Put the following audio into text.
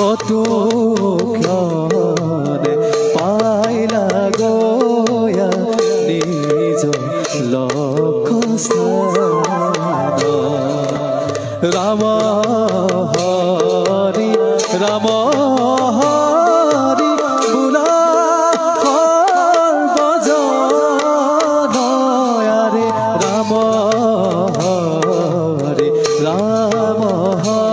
কত পাইলা গয়া নিজ রাম হরি রাম হরি বুলা বজরে রাম হরি রাম হরি।